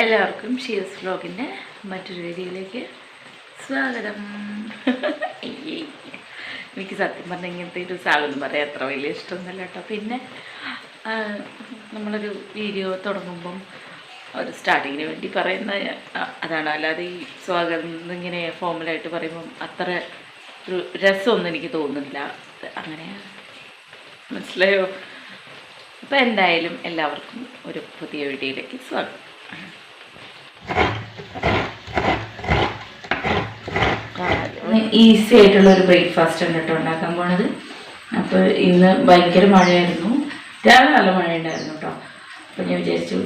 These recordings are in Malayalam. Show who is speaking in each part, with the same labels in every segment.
Speaker 1: എല്ലാവർക്കും ഷീസ് വ്ലോഗിന്റെ മറ്റൊരു വീഡിയോയിലേക്ക് സ്വാഗതം. എനിക്ക് സത്യം പറഞ്ഞ ഇങ്ങനത്തെ ഒരു സാധനം പറയാൻ അത്ര വലിയ ഇഷ്ടമൊന്നുമല്ല കേട്ടോ. പിന്നെ നമ്മളൊരു വീഡിയോ തുടങ്ങുമ്പം ഒരു സ്റ്റാർട്ടിങ്ങിന് വേണ്ടി പറയുന്ന അതാണ്. അല്ലാതെ ഈ സ്വാഗതം ഇങ്ങനെ ഫോമലായിട്ട് പറയുമ്പം അത്ര ഒരു രസമൊന്നും എനിക്ക് തോന്നുന്നില്ല. അങ്ങനെ മനസ്സിലായോ? അപ്പോൾ എന്തായാലും എല്ലാവർക്കും ഒരു പുതിയ വീഡിയോയിലേക്ക് സ്വാഗതം. ഈസി ആയിട്ടുള്ള ഒരു ബ്രേക്ക്ഫാസ്റ്റ് ആണ് കേട്ടോ ഉണ്ടാക്കാൻ പോണത്. അപ്പോൾ ഇന്ന് ഭയങ്കര മഴയായിരുന്നു. രാവിലെ നല്ല മഴയുണ്ടായിരുന്നു കേട്ടോ. അപ്പോൾ ഞാൻ വിചാരിച്ചു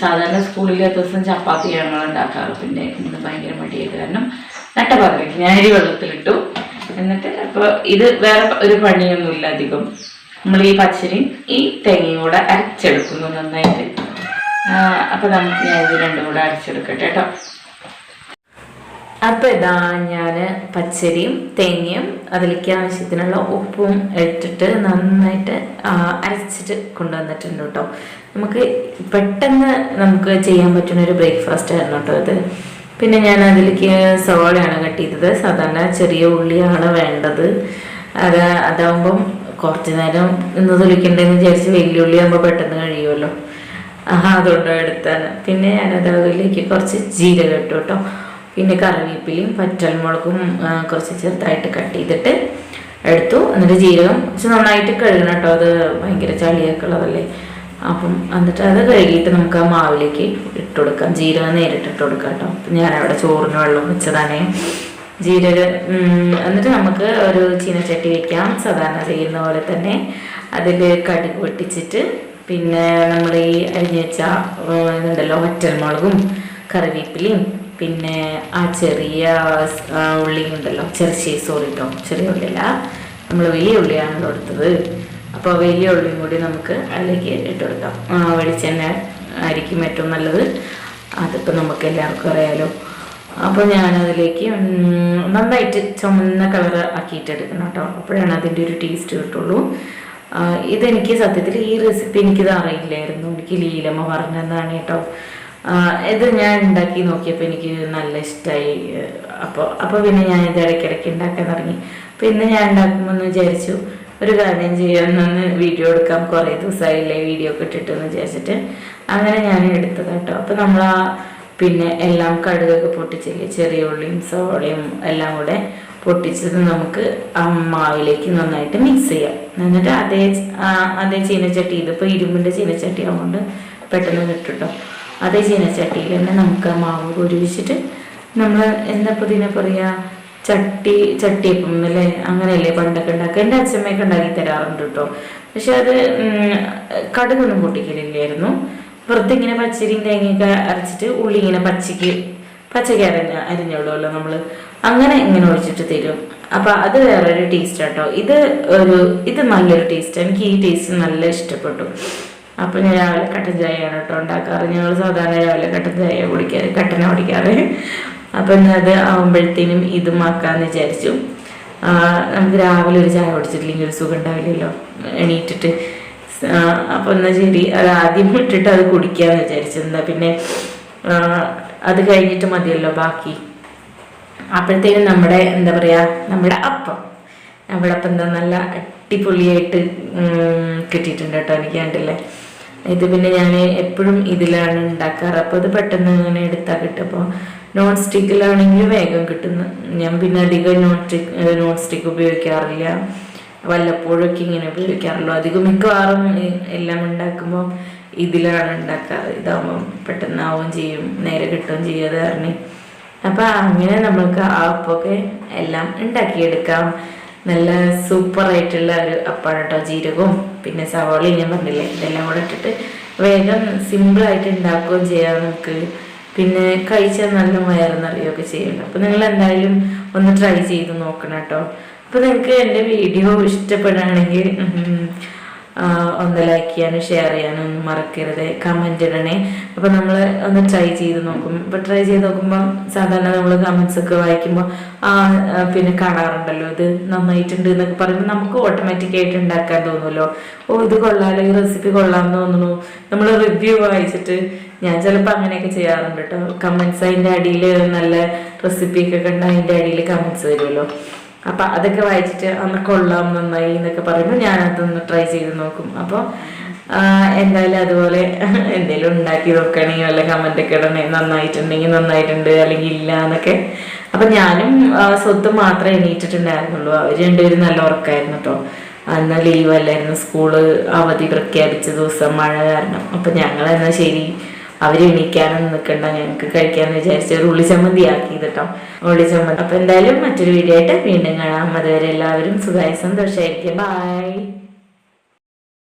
Speaker 1: സാധാരണ സ്കൂളിലെ ദിവസം ചപ്പാത്തിയാണ് ഞങ്ങൾ ഉണ്ടാക്കാറ്? പിന്നെ ഇന്ന് ഭയങ്കര മടിയായിട്ട് കാരണം നട്ടപാത്രയ്ക്ക് ഞാൻ അരി വെള്ളത്തിലിട്ടു. എന്നിട്ട് അപ്പോൾ ഇത് വേറെ ഒരു പണിയൊന്നുമില്ല അധികം. നമ്മൾ ഈ പച്ചരിയും ഈ തേങ്ങയും കൂടെ അരച്ചെടുക്കുന്നു നന്നായിട്ട്. അപ്പോൾ നമുക്ക് ഞാൻ ഇത് രണ്ടും കൂടെ അരച്ചെടുക്കട്ടെ കേട്ടോ. അപ്പോൾ ഇതാ ഞാൻ പച്ചരിയും തേങ്ങയും അതിലേക്ക് ആവശ്യത്തിനുള്ള ഉപ്പും ഇട്ടിട്ട് നന്നായിട്ട് അരച്ചിട്ട് കൊണ്ടുവന്നിട്ടുണ്ട് കേട്ടോ. നമുക്ക് പെട്ടെന്ന് നമുക്ക് ചെയ്യാൻ പറ്റുന്ന ഒരു ബ്രേക്ക്ഫാസ്റ്റ് ആയിരുന്നു കേട്ടോ ഇത്. പിന്നെ ഞാൻ അതിലേക്ക് സവാളയാണ് കട്ട് ചെയ്തത്. സാധാരണ ചെറിയ ഉള്ളിയാണ് വേണ്ടത്. അത് അതാവുമ്പം കുറച്ച് നേരം ഇന്ന് തൊലിക്കണ്ടെന്ന് വിചാരിച്ച് വലിയ ഉള്ളി ആകുമ്പോൾ പെട്ടെന്ന് കഴിയുമല്ലോ. അതുകൊണ്ടോ എടുത്താണ് പിന്നെ ഞാനത് അതിലേക്ക് കുറച്ച് ജീരകം ഇട്ടു കേട്ടോ. പിന്നെ കറിവേപ്പിലയും പച്ചമുളകും കുറച്ച് ചെറുതായിട്ട് കട്ട് ചെയ്തിട്ട് എടുത്തു. എന്നിട്ട് ജീരകം കുറച്ച് നന്നായിട്ട് കഴുകണം കേട്ടോ. അത് ഭയങ്കര ചളിയൊക്കെ ഉള്ളതല്ലേ അപ്പം എന്നിട്ട് അത് കഴുകിയിട്ട് നമുക്ക് ആ മാവിലേക്ക് ഇട്ട് കൊടുക്കാം. ജീരകം നേരിട്ട് ഇട്ട് കൊടുക്കാം കേട്ടോ. അപ്പം ഞാനവിടെ ചോറിന് വെള്ളം വെച്ചതാണ്. ജീരക എന്നിട്ട് നമുക്ക് ഒരു ചീനച്ചട്ടി വെക്കാം. സാധാരണ ചെയ്യുന്ന പോലെ തന്നെ. അതിൽ കടുക് പൊട്ടിച്ചിട്ട് പിന്നെ നമ്മൾ ഈ അരിഞ്ഞു വെച്ച ഇതുണ്ടല്ലോ വറ്റൽമുളകും കറിവേപ്പിലയും പിന്നെ ആ ചെറിയ ഉള്ളിയും ഉണ്ടല്ലോ ചെറിയ സോറി കേട്ടോ ചെറിയ ഉള്ളിയല്ല നമ്മൾ വലിയ ഉള്ളിയാണല്ലോ എടുത്തത്. അപ്പോൾ വലിയ ഉള്ളിയും കൂടി നമുക്ക് അതിലേക്ക് ഇട്ട് കൊടുക്കാം. വെളിച്ചെണ്ണ ആയിരിക്കും ഏറ്റവും നല്ലത്. അതിപ്പോൾ നമുക്ക് എല്ലാവർക്കും അറിയാലോ. അപ്പോൾ ഞാനതിലേക്ക് നന്നായിട്ട് ചുമന്ന കളർ ആക്കിയിട്ട് എടുക്കണം കേട്ടോ. അപ്പോഴാണ് അതിന്റെ ഒരു ടേസ്റ്റ് കിട്ടുള്ളൂ. ഇതെനിക്ക് സത്യത്തിൽ ഈ റെസിപ്പി എനിക്കിത് അറിയില്ലായിരുന്നു. എനിക്ക് ലീലമ്മ പറഞ്ഞതാണ് കേട്ടോ. ഇത് ഞാൻ ഉണ്ടാക്കി നോക്കിയപ്പോൾ എനിക്ക് നല്ല ഇഷ്ടമായി അപ്പോൾ അപ്പോൾ പിന്നെ ഞാൻ ഇത് ഇടയ്ക്കിടയ്ക്ക് ഉണ്ടാക്കാൻ തുടങ്ങി. അപ്പോൾ ഇന്ന് ഞാൻ ഉണ്ടാക്കുമെന്ന് വിചാരിച്ചു. ഒരു കാര്യം ചെയ്യാമെന്നൊന്ന് വീഡിയോ എടുക്കാം. കുറേ ദിവസമായില്ലേ വീഡിയോ ഒക്കെ ഇട്ടിട്ടെന്ന് വിചാരിച്ചിട്ട്. അങ്ങനെ ഞാൻ എടുത്തത് കേട്ടോ. അപ്പോൾ നമ്മൾ ആ പിന്നെ എല്ലാം കടുകൊക്കെ പൊട്ടിച്ചില്ലേ ചെറിയ ഉള്ളിയും സോളയും എല്ലാം കൂടെ പൊട്ടിച്ചത് നമുക്ക് മാവിലേക്ക് നന്നായിട്ട് മിക്സ് ചെയ്യാം. എന്നിട്ട് അതേ അതേ ചീനച്ചട്ടി ഇതിപ്പോൾ ഇരുമ്പിന്റെ ചീനച്ചട്ടി ആവുകൊണ്ട് പെട്ടെന്ന് കിട്ടും അതേ ചീനച്ചട്ടിയിൽ തന്നെ നമുക്ക് മാവ് പൊരിച്ചിട്ട് നമ്മൾ എന്താ ഇപ്പോൾ പറയുക ചട്ടി ചട്ടിയപ്പം അല്ലേ അങ്ങനെയല്ലേ പണ്ടൊക്കെ ഉണ്ടാക്കുക. എന്റെ അച്ഛമ്മയൊക്കെ ഉണ്ടാക്കി തരാറുണ്ട് കേട്ടോ. പക്ഷെ അത് കടുകൊന്നും പൊട്ടിക്കലില്ലായിരുന്നു. വെറുതെ ഇങ്ങനെ പച്ചരിയും തേങ്ങയൊക്കെ അരച്ചിട്ട് ഉള്ളി ഇങ്ങനെ പച്ചയ്ക്ക് പച്ചയ്ക്ക് അരഞ്ഞ നമ്മൾ അങ്ങനെ ഇങ്ങനെ ഒഴിച്ചിട്ട് തരും. അപ്പൊ അത് വേറൊരു ടേസ്റ്റ് കേട്ടോ ഇത് ഒരു ഇത് നല്ലൊരു ടേസ്റ്റ് എനിക്ക് ഈ ടേസ്റ്റ് നല്ല ഇഷ്ടപ്പെട്ടു. അപ്പൊ ഞാൻ രാവിലെ കട്ടൻ ചായയാണ് കേട്ടോ ഉണ്ടാക്കാറ്. ഞങ്ങൾ സാധാരണ രാവിലെ കട്ടൻ ചായ കുടിക്കാറ് കട്ടന കുടിക്കാറ്. അപ്പൊ ഞാൻ അത് ആവുമ്പോഴത്തേനും ഇതും ആക്കാന്ന് വിചാരിച്ചു. നമുക്ക് രാവിലെ ഒരു ചായ കുടിച്ചിട്ടില്ലെങ്കിൽ ഒരു സുഖം ഉണ്ടാവില്ലല്ലോ. എണീറ്റിട്ട്. അപ്പൊ എന്നാ ശരി. അത് ആദ്യം ഇട്ടിട്ട് അത് കുടിക്കാന്ന് വിചാരിച്ചു എന്താ പിന്നെ അത് കഴിഞ്ഞിട്ട് മതിയല്ലോ ബാക്കി. അപ്പോഴത്തേനും നമ്മുടെ എന്താ പറയാ നമ്മുടെ അപ്പം. നമ്മുടെ അപ്പം എന്താ നല്ല അടിപൊളിയായിട്ട് കിട്ടിയിട്ടുണ്ട് കേട്ടോ എനിക്ക് കണ്ടില്ലേ. ഇത് പിന്നെ ഞാൻ എപ്പോഴും ഇതിലാണ് ഉണ്ടാക്കാറ്. അപ്പോൾ അത് പെട്ടെന്ന് അങ്ങനെ എടുത്താൽ കിട്ടും അപ്പോൾ നോൺ സ്റ്റിക്കിലാണെങ്കിൽ വേഗം കിട്ടുന്നു. ഞാൻ പിന്നെ അധികം നോൺ സ്റ്റിക്ക് നോൺ സ്റ്റിക്ക് ഉപയോഗിക്കാറില്ല. വല്ലപ്പോഴൊക്കെ ഇങ്ങനെ ഉപയോഗിക്കാറുള്ളൂ അധികം മിക്കവാറും എല്ലാം ഉണ്ടാക്കുമ്പോൾ ഇതിലാണ് ഉണ്ടാക്കാറ്. ഇതാകുമ്പോൾ പെട്ടെന്നാവുകയും ചെയ്യും. നേരെ കിട്ടുകയും ചെയ്യും അത് അപ്പൊ അങ്ങനെ നമ്മൾക്ക് ആ അപ്പൊക്കെ എല്ലാം ഉണ്ടാക്കിയെടുക്കാം. നല്ല സൂപ്പർ ആയിട്ടുള്ള ഒരു അപ്പാണ് കേട്ടോ ജീരകവും പിന്നെ സവാളയും ഞാൻ പറഞ്ഞില്ലേ? ഇതെല്ലാം കൂടെ ഇട്ടിട്ട് വേഗം സിമ്പിൾ ആയിട്ട് ഉണ്ടാക്കുകയും ചെയ്യാം നമുക്ക്. പിന്നെ കഴിച്ചാൽ നല്ല വയറെന്നറിയുകയൊക്കെ ചെയ്യുന്നുണ്ട്. അപ്പൊ നിങ്ങൾ എന്തായാലും ഒന്ന് ട്രൈ ചെയ്ത് നോക്കണം കേട്ടോ അപ്പൊ നിങ്ങൾക്ക് എന്റെ വീഡിയോ ഇഷ്ടപ്പെടുകയാണെങ്കിൽ ഒന്ന് ലൈക്ക് ചെയ്യാനും ഷെയർ ചെയ്യാനും ഒന്നും മറക്കരുത്. കമന്റ് ഇടണേ. അപ്പൊ നമ്മൾ ഒന്ന് ട്രൈ ചെയ്ത് നോക്കും. ഇപ്പൊ ട്രൈ ചെയ്ത് നോക്കുമ്പോൾ സാധാരണ നമ്മൾ കമന്റ്സ് ഒക്കെ വായിക്കുമ്പോൾ ആ പിന്നെ കാണാറുണ്ടല്ലോ ഇത് നന്നായിട്ടുണ്ട് എന്നൊക്കെ പറയുമ്പോൾ നമുക്ക് ഓട്ടോമാറ്റിക് ആയിട്ട് ഉണ്ടാക്കാൻ തോന്നുമല്ലോ ഓ ഇത് കൊള്ളാലോ ഈ റെസിപ്പി കൊള്ളാമെന്ന് തോന്നുന്നു നമ്മൾ റിവ്യൂ വായിച്ചിട്ട് ഞാൻ ചിലപ്പോൾ അങ്ങനെയൊക്കെ ചെയ്യാറുണ്ട് കേട്ടോ കമൻസ് അതിന്റെ അടിയിൽ നല്ല റെസിപ്പിയൊക്കെ കണ്ട അതിന്റെ അടിയിൽ കമൻസ് വരുമല്ലോ. അപ്പൊ അതൊക്കെ വായിച്ചിട്ട് അന്ന് കൊള്ളാം നന്നായി എന്നൊക്കെ പറയുമ്പോൾ ഞാൻ അതൊന്ന് ട്രൈ ചെയ്ത് നോക്കും. അപ്പോൾ എന്തായാലും അതുപോലെ എന്തെങ്കിലും ഉണ്ടാക്കി നോക്കണേ വല്ല കമന്റ് ഒക്കെ ഇടണേ നന്നായിട്ടുണ്ടെങ്കിൽ നന്നായിട്ടുണ്ട് അല്ലെങ്കിൽ ഇല്ല എന്നൊക്കെ. അപ്പൊ ഞാനും സ്വത്ത് മാത്രമേ എണീറ്റിട്ടുണ്ടായിരുന്നുള്ളൂ. അവർ രണ്ടുപേരും നല്ല ഉറക്കായിരുന്നു കേട്ടോ അന്ന് ലീവ് അല്ലായിരുന്നു. സ്കൂൾ അവധി പ്രഖ്യാപിച്ച ദിവസം മഴ കാരണം. അപ്പൊ ഞങ്ങൾ എന്നാ ശരി അവർ എണീക്കാനൊന്നും നിൽക്കണ്ട ഞങ്ങൾക്ക് കഴിക്കാന്ന് വിചാരിച്ച് ഒരു ഉള്ളിച്ചമ്മന്തി ആക്കി കേട്ടോ ഉള്ളിച്ചമ്മന്തി അപ്പൊ എന്തായാലും മറ്റൊരു വീഡിയോ ആയിട്ട് വീണ്ടും കാണാം. അതുവരെ എല്ലാവരും സുഖമായി സന്തോഷമായിരിക്കും ബൈ